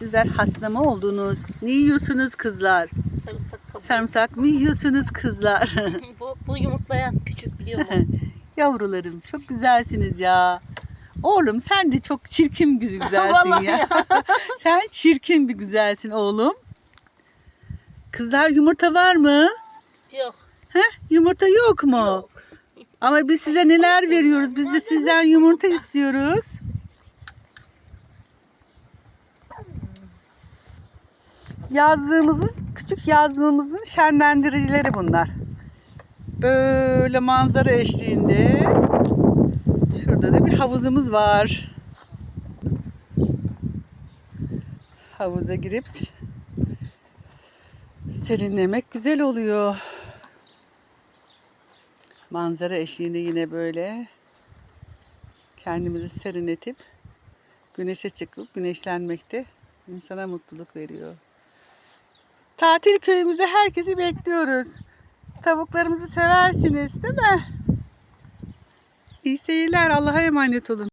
Sizler hasta mı oldunuz? Ne yiyorsunuz kızlar? Sarımsak kabuğu. Sarımsak mı yiyorsunuz kızlar? bu, bu yumurtlayan küçük biliyor musun? Yavrularım çok güzelsiniz ya. Oğlum sen de çok çirkin bir güzelsin Vallahi ya. sen çirkin bir güzelsin oğlum. Kızlar yumurta var mı? Yok. Heh, yumurta yok mu? Yok. Ama biz size neler veriyoruz? Biz de sizden yumurta istiyoruz. Yazlığımızın, küçük yazlığımızın şenlendiricileri bunlar. Böyle manzara eşliğinde. Şurada da bir havuzumuz var. Havuza girip serinlemek güzel oluyor. Manzara eşliğinde yine böyle kendimizi serinletip güneşe çıkıp güneşlenmekte insana mutluluk veriyor. Tatil köyümüze herkesi bekliyoruz. Tavuklarımızı seversiniz değil mi? İyi seyirler. Allah'a emanet olun.